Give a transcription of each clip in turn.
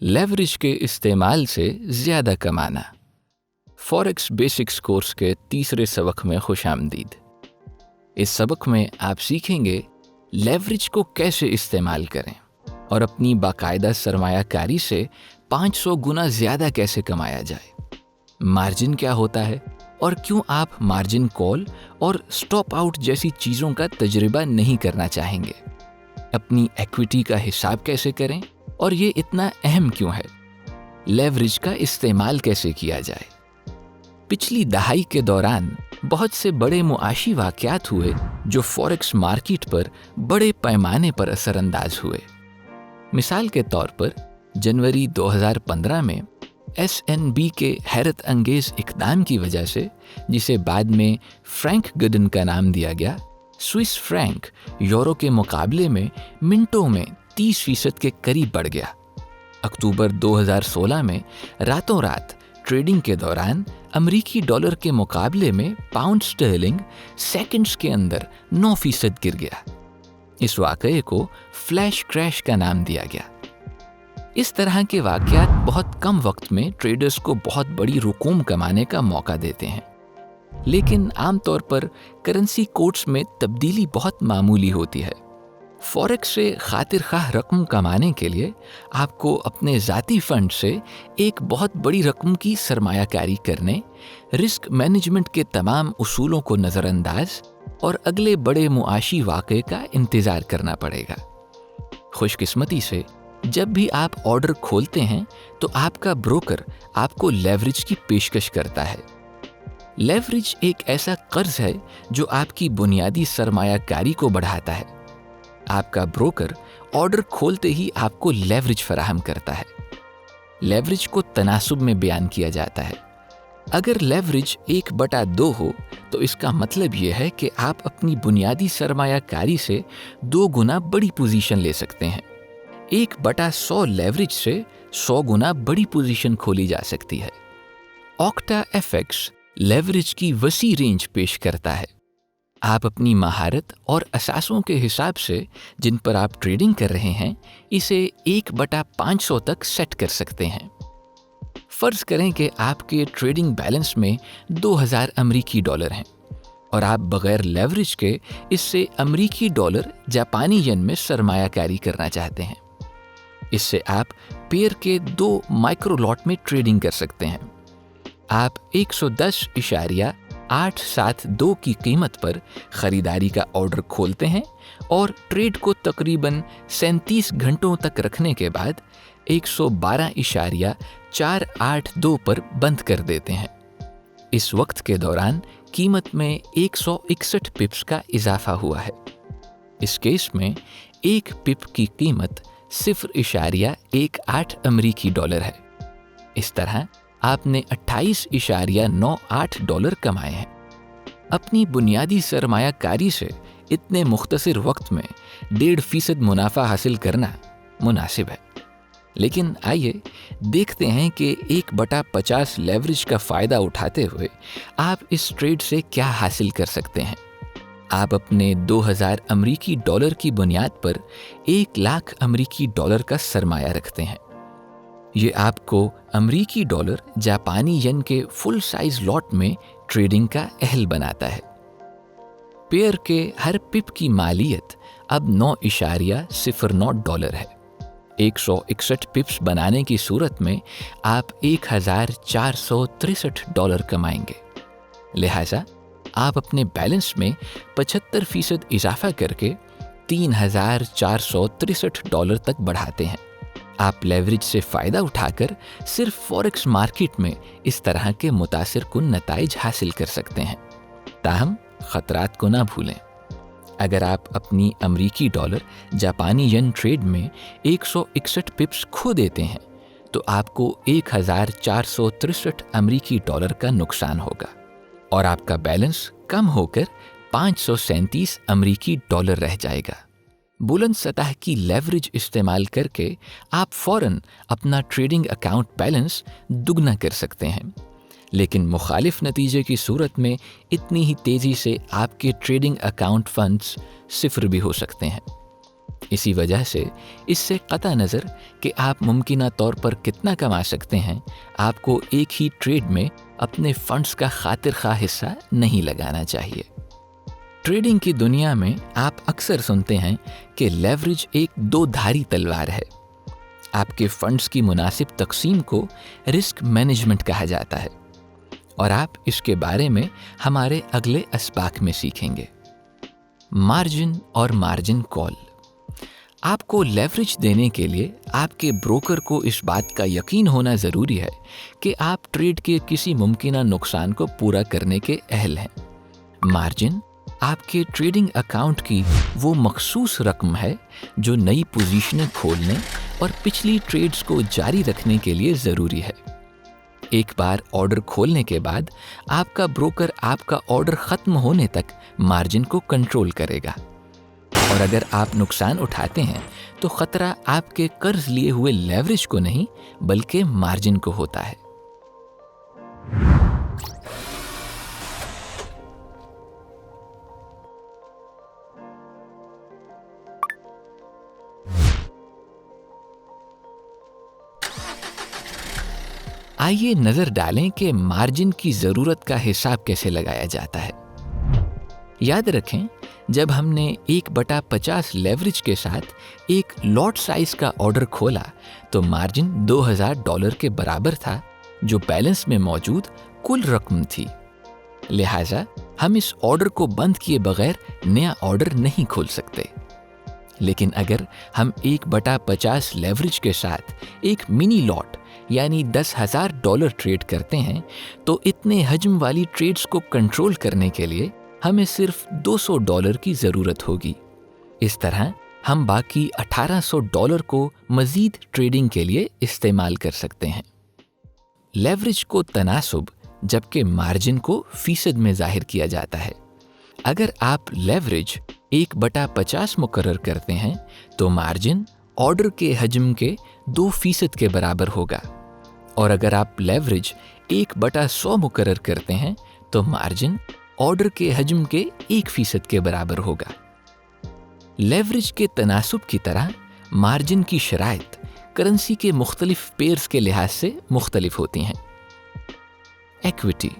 Leverage के इस्तेमाल से ज़्यादा कमाना। फॉरेक्स बेसिक्स कोर्स के तीसरे सबक में खुश आमदीद इस सबक में आप सीखेंगे लेवरेज को कैसे इस्तेमाल करें और अपनी बाकायदा सरमायाकारी से 500 गुना ज़्यादा कैसे कमाया जाए। मार्जिन क्या होता है और क्यों आप मार्जिन कॉल और स्टॉप आउट जैसी चीज़ों का तजुर्बा नहीं करना चाहेंगे? अपनी एक्विटी का हिसाब कैसे करें? और ये इतना अहम क्यों है? लेवरेज का इस्तेमाल कैसे किया जाए? पिछली दहाई के दौरान बहुत से बड़े मुआशी वाक़ात हुए जो फॉरेक्स मार्केट पर बड़े पैमाने पर असरअंदाज हुए। मिसाल के तौर पर, जनवरी 2015 में एसएनबी के हैरत अंगेज इकदाम की वजह से, जिसे बाद में फ्रैंक गडन का नाम दिया गया, स्विस फ्रैंक यूरो के मुकाबले में मिनटों में 30 फ़ीसद के करीब बढ़ गया। अक्टूबर 2016 में रातों रात ट्रेडिंग के दौरान अमरीकी डॉलर के मुकाबले में पाउंड स्टर्लिंग सेकंड्स के अंदर 9 फ़ीसद गिर गया। इस वाक़े को फ्लैश क्रैश का नाम दिया गया। इस तरह के वाक़ात बहुत कम वक्त में ट्रेडर्स को बहुत बड़ी रकूम कमाने का मौका देते हैं। लेकिन आमतौर पर करेंसी कोड्स में तब्दीली बहुत मामूली होती है। फॉरेक्स से खातिर खाह रकम कमाने के लिए आपको अपने ज़ाती फंड से एक बहुत बड़ी रकम की सरमायाकारी करने, रिस्क मैनेजमेंट के तमाम उसूलों को नज़रअंदाज और अगले बड़े मुआशी वाक़े का इंतज़ार करना पड़ेगा। खुशकिस्मती से, जब भी आप ऑर्डर खोलते हैं तो आपका ब्रोकर आपको लेवरेज की पेशकश करता है। लेवरेज एक ऐसा कर्ज है जो आपकी बुनियादी सरमायाकारी को बढ़ाता है। आपका ब्रोकर ऑर्डर खोलते ही आपको लेवरेज फराहम करता है। लेवरेज को तनासुब में बयान किया जाता है। अगर लेवरेज एक बटा दो हो तो इसका मतलब यह है कि आप अपनी बुनियादी सरमायाकारी से दो गुना बड़ी पोजीशन ले सकते हैं। एक बटा सौ लेवरेज से सौ गुना बड़ी पोजीशन खोली जा सकती है। ऑक्टा एफेक्स लेवरेज की वसी रेंज पेश करता है। आप अपनी महारत और असासों के हिसाब से जिन पर आप ट्रेडिंग कर रहे हैं, इसे एक बटा पाँच सौ तक सेट कर सकते हैं। फ़र्ज़ करें कि आपके ट्रेडिंग बैलेंस में 2000 अमरीकी डॉलर हैं और आप बग़ैर लेवरेज के इससे अमरीकी डॉलर जापानी यन में सरमायाकारी करना चाहते हैं। इससे आप पेयर के दो माइक्रो लॉट में ट्रेडिंग कर सकते हैं। आप एक सौ दस इशारिया आठ सात दो की कीमत पर ख़रीदारी का ऑर्डर खोलते हैं और ट्रेड को तकरीबन सैंतीस घंटों तक रखने के बाद एक सौ बारह इशारिया चार आठ दो पर बंद कर देते हैं। इस वक्त के दौरान कीमत में एक सौ इकसठ पिप्स का इजाफा हुआ है। इस केस में एक पिप की कीमत सिफर इशारिया एक आठ अमरीकी डॉलर है। इस तरह आपने अट्ठाईस इशारिया नौ आठ डॉलर कमाए हैं। अपनी बुनियादी सरमायाकारी से इतने मुख्तसर वक्त में डेढ़ फ़ीसद मुनाफा हासिल करना मुनासिब है। लेकिन आइए देखते हैं कि एक बटा पचास लेवरेज का फ़ायदा उठाते हुए आप इस ट्रेड से क्या हासिल कर सकते हैं। आप अपने 2000 अमरीकी डॉलर की बुनियाद पर एक लाख अमरीकी डॉलर का सरमाया रखते हैं। ये आपको अमरीकी डॉलर जापानी यन के फुल साइज़ लॉट में ट्रेडिंग का अहल बनाता है। पेयर के हर पिप की मालियत अब नौ इशारिया सिफर नौ डॉलर है। एक सौ इकसठ पिप्स बनाने की सूरत में आप एक हज़ार चार सौ तिरसठ डॉलर कमाएँगे। लिहाजा आप अपने बैलेंस में पचहत्तर फ़ीसद इजाफा करके तीन हज़ार चार सौ तिरसठ डॉलर तक बढ़ाते हैं। आप लेवरेज से फ़ायदा उठाकर सिर्फ़ फॉरेक्स मार्केट में इस तरह के मुतासर कन नतज हासिल कर सकते हैं। ताहम, ख़तरात को ना भूलें। अगर आप अपनी अमरीकी डॉलर जापानी यन ट्रेड में एक सौ इकसठ पिप्स खो देते हैं तो आपको एक अमरीकी डॉलर का नुकसान होगा और आपका बैलेंस कम होकर पाँच सौ सैंतीस अमरीकी डॉलर रह जाएगा। बुलंद सतह की लेवरेज इस्तेमाल करके आप फ़ौरन अपना ट्रेडिंग अकाउंट बैलेंस दुगना कर सकते हैं। लेकिन मुखालिफ नतीजे की सूरत में इतनी ही तेज़ी से आपके ट्रेडिंग अकाउंट फंड्स सिफर भी हो सकते हैं। इसी वजह से इससे कता नज़र कि आप मुमकिन तौर पर कितना कमा सकते हैं, आपको एक ही ट्रेड में अपने फंड्स का खातिर खा हिस्सा नहीं लगाना चाहिए। ट्रेडिंग की दुनिया में आप अक्सर सुनते हैं कि लेवरेज एक दो धारी तलवार है। आपके फंड्स की मुनासिब तकसीम को रिस्क मैनेजमेंट कहा जाता है और आप इसके बारे में हमारे अगले असबाक में सीखेंगे। मार्जिन और मार्जिन कॉल आपको लेवरेज देने के लिए आपके ब्रोकर को इस बात का यकीन होना ज़रूरी है कि आप ट्रेड के किसी मुमकिन नुकसान को पूरा करने के अहल हैं। मार्जिन आपके ट्रेडिंग अकाउंट की वो मखसूस रकम है जो नई पोजीशनें खोलने और पिछली ट्रेड्स को जारी रखने के लिए ज़रूरी है। एक बार ऑर्डर खोलने के बाद आपका ब्रोकर आपका ऑर्डर ख़त्म होने तक मार्जिन को कंट्रोल करेगा। और अगर आप नुकसान उठाते हैं तो ख़तरा आपके कर्ज लिए हुए लेवरेज को नहीं, बल्कि मार्जिन को होता है। आइए नज़र डालें कि मार्जिन की ज़रूरत का हिसाब कैसे लगाया जाता है। याद रखें, जब हमने एक बटा पचास लेवरेज के साथ एक लॉट साइज़ का ऑर्डर खोला तो मार्जिन 2000 डॉलर के बराबर था, जो बैलेंस में मौजूद कुल रकम थी। लिहाजा, हम इस ऑर्डर को बंद किए बगैर नया ऑर्डर नहीं खोल सकते। लेकिन अगर हम एक बटा पचास लेवरेज के साथ एक मिनी लॉट यानी दस हज़ार डॉलर ट्रेड करते हैं तो इतने हजम वाली ट्रेड्स को कंट्रोल करने के लिए हमें सिर्फ़ 200 डॉलर की ज़रूरत होगी। इस तरह हम बाकी 1800 डॉलर को मज़ीद ट्रेडिंग के लिए इस्तेमाल कर सकते हैं। लेवरेज को तनासब, जबकि मार्जिन को फ़ीसद में ज़ाहिर किया जाता है। अगर आप लेवरेज एक बटा पचास मुकर करते हैं तो मार्जिन ऑर्डर के हजम के दो फ़ीसद के बराबर होगा। और अगर आप लेवरेज एक बटा सौ मुकर करते हैं तो मार्जिन ऑर्डर के हजम के एक फ़ीसद के बराबर होगा। लेवरेज के तनासब की तरह मार्जिन की शराइ करेंसी के मुख्तलिफ़ पेयर्स के लिहाज से मुख्तलिफ़ होती हैं। एक्विटी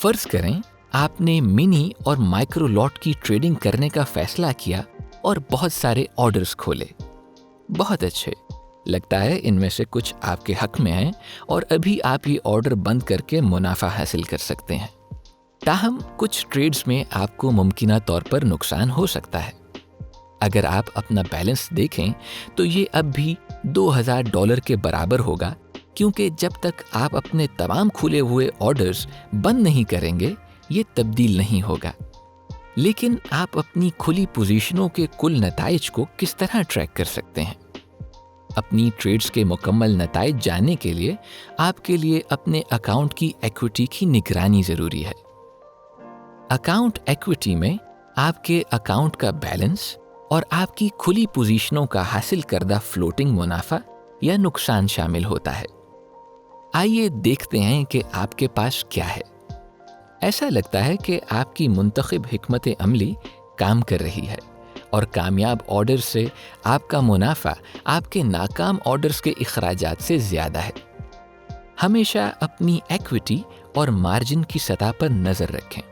फ़र्ज़ करें, आपने मिनी और माइक्रो लॉट की ट्रेडिंग करने का फैसला किया और बहुत सारे ऑर्डर्स खोले। बहुत अच्छे। लगता है इनमें से कुछ आपके हक में हैं और अभी आप ये ऑर्डर बंद करके मुनाफा हासिल कर सकते हैं। ताहम, कुछ ट्रेड्स में आपको मुमकिन तौर पर नुकसान हो सकता है। अगर आप अपना बैलेंस देखें तो ये अब भी 2000 डॉलर के बराबर होगा, क्योंकि जब तक आप अपने तमाम खुले हुए ऑर्डर्स बंद नहीं करेंगे, ये तब्दील नहीं होगा। लेकिन आप अपनी खुली पोजीशनों के कुल नतज को किस तरह ट्रैक कर सकते हैं? अपनी ट्रेड्स के मुकम्मल नतज जानने के लिए आपके लिए अपने अकाउंट की एक्विटी की निगरानी ज़रूरी है। अकाउंट एक्विटी में आपके अकाउंट का बैलेंस और आपकी खुली पोजीशनों का हासिल करदा फ्लोटिंग मुनाफा या नुकसान शामिल होता है। आइए देखते हैं कि आपके पास क्या है। ऐसा लगता है कि आपकी मुंतखब हमत अमली काम कर रही है। और कामयाब ऑर्डर से आपका मुनाफा आपके नाकाम ऑर्डर्स के अखराज से ज़्यादा है। हमेशा अपनी एक्विटी और मार्जिन की सतह पर नज़र रखें।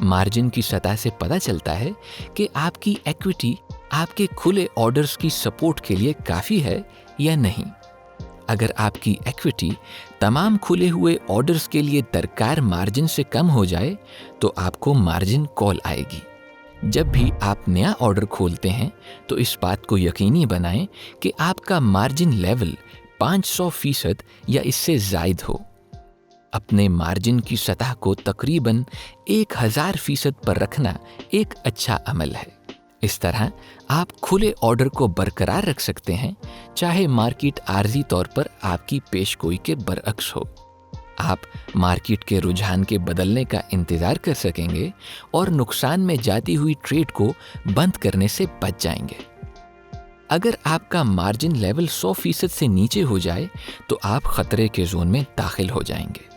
मार्जिन की सतह से पता चलता है कि आपकी एक्विटी आपके खुले ऑर्डर्स की सपोर्ट के लिए काफ़ी है या नहीं। अगर आपकी एक्विटी तमाम खुले हुए ऑर्डर्स के लिए दरकार मार्जिन से कम हो जाए तो आपको मार्जिन कॉल आएगी। जब भी आप नया ऑर्डर खोलते हैं तो इस बात को यकीनी बनाएँ कि आपका मार्जिन लेवल 500 फ़ीसद या इससे जायद हो। अपने मार्जिन की सतह को तकरीबन एक हज़ार फ़ीसद पर रखना एक अच्छा अमल है। इस तरह आप खुले ऑर्डर को बरकरार रख सकते हैं, चाहे मार्केट आर्जी तौर पर आपकी पेशगोई के बरअक्स हो। आप मार्केट के रुझान के बदलने का इंतज़ार कर सकेंगे और नुकसान में जाती हुई ट्रेड को बंद करने से बच जाएँगे। अगर आपका मार्जिन लेवल 100 फ़ीसद से नीचे हो जाए तो आप खतरे के जोन में दाखिल हो जाएँगे।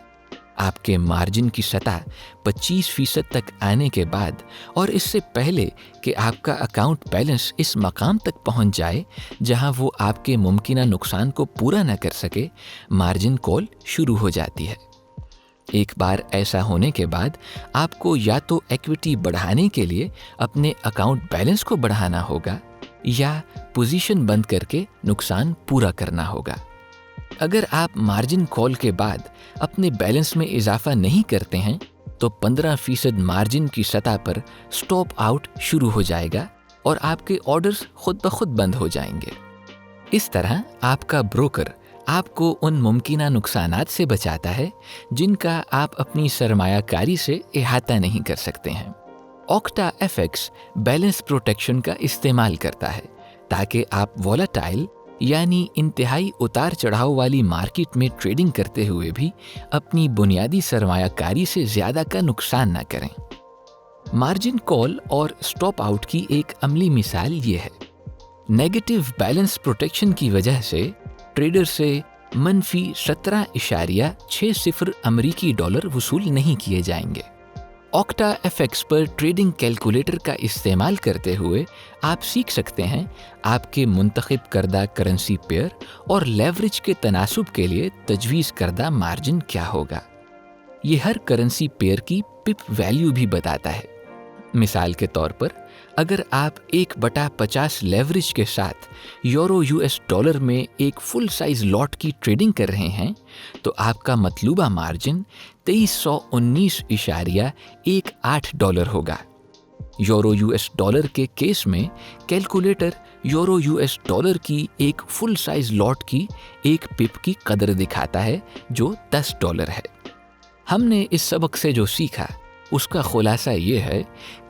आपके मार्जिन की सतह 25 फ़ीसद तक आने के बाद और इससे पहले कि आपका अकाउंट बैलेंस इस मकाम तक पहुँच जाए जहाँ वो आपके मुमकिन नुकसान को पूरा न कर सके, मार्जिन कॉल शुरू हो जाती है। एक बार ऐसा होने के बाद आपको या तो इक्विटी बढ़ाने के लिए अपने अकाउंट बैलेंस को बढ़ाना होगा या पोजीशन बंद करके नुकसान पूरा करना होगा। अगर आप मार्जिन कॉल के बाद अपने बैलेंस में इजाफा नहीं करते हैं तो 15 फ़ीसद मार्जिन की सतह पर स्टॉप आउट शुरू हो जाएगा और आपके ऑर्डर्स खुद ब खुद बंद हो जाएँगे। इस तरह आपका ब्रोकर आपको उन मुमकिन नुकसान से बचाता है, जिनका आप अपनी सरमायाकारी से अहाता नहीं कर सकते हैं। ऑक्टा एफेक्स बैलेंस प्रोटेक्शन का इस्तेमाल करता है, ताकि आप वॉलाटाइल यानी इंतहाई उतार चढ़ाव वाली मार्केट में ट्रेडिंग करते हुए भी अपनी बुनियादी सरमायाकारी से ज़्यादा का नुकसान न करें। मार्जिन कॉल और स्टॉप आउट की एक अमली मिसाल ये है। नेगेटिव बैलेंस प्रोटेक्शन की वजह से ट्रेडर से मनफी सत्रह इशारिया छः सिफर अमरीकी डॉलर वसूल नहीं किए जाएँगे। ऑक्टा एफ़ पर ट्रेडिंग कैलकुलेटर का इस्तेमाल करते हुए आप सीख सकते हैं आपके मुंतखब करदा करेंसी पेयर और लेवरेज के तनासब के लिए तजवीज़ करदा मार्जिन क्या होगा। ये हर करेंसी पेयर की पिप वैल्यू भी बताता है। मिसाल के तौर पर अगर आप एक बटा पचास लेवरेज के साथ यूरो यूएस डॉलर में एक फुल साइज़ लॉट की ट्रेडिंग कर रहे हैं तो आपका मतलूबा मार्जिन तेईस सौ उन्नीस इशारिया एक आठ डॉलर होगा। यूरो यूएस डॉलर के केस में कैलकुलेटर यूरो यूएस डॉलर की एक फुल साइज़ लॉट की एक पिप की कदर दिखाता है, जो दस डॉलर है। हमने इस सबक से जो सीखा उसका खुलासा ये है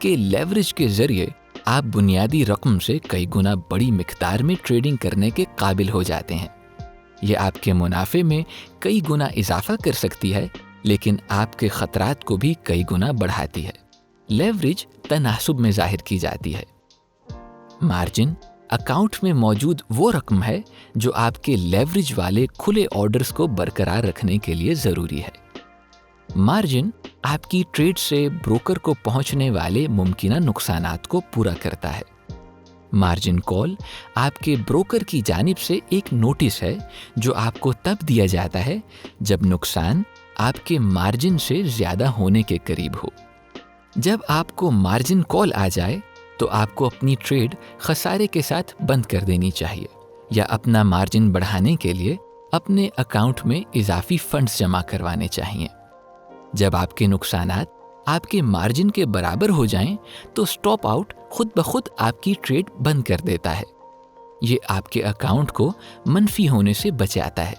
कि लेवरेज के ज़रिए आप बुनियादी रकम से कई गुना बड़ी मकदार में ट्रेडिंग करने के काबिल हो जाते हैं। यह आपके मुनाफे में कई गुना इजाफा कर सकती है, लेकिन आपके ख़तरात को भी कई गुना बढ़ाती है। लेवरेज तनासब में ज़ाहिर की जाती है। मार्जिन, अकाउंट में मौजूद वो रकम है जो आपके लेवरेज वाले खुले ऑर्डर्स को बरकरार रखने के लिए ज़रूरी है। मार्जिन आपकी ट्रेड से ब्रोकर को पहुँचने वाले मुमकिन नुकसान को पूरा करता है। मार्जिन कॉल आपके ब्रोकर की जानब से एक नोटिस है, जो आपको तब दिया जाता है, जब नुकसान आपके मार्जिन से ज़्यादा होने के करीब हो। जब आपको मार्जिन कॉल आ जाए तो आपको अपनी ट्रेड खसारे के साथ बंद कर देनी चाहिए, या अपना मार्जिन बढ़ाने के लिए अपने अकाउंट में इजाफी फंड्स जमा करवाने चाहिए। जब आपके नुकसान आपके मार्जिन के बराबर हो जाएँ, तो स्टॉप आउट खुद ब खुद आपकी ट्रेड बंद कर देता है। ये आपके अकाउंट को मनफी होने से बचाता है।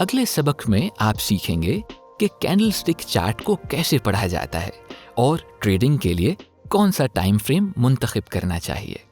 अगले सबक में आप सीखेंगे कि कैंडल स्टिक चार्ट को कैसे पढ़ा जाता है और ट्रेडिंग के लिए कौन सा टाइम फ्रेम मुंतखब करना चाहिए।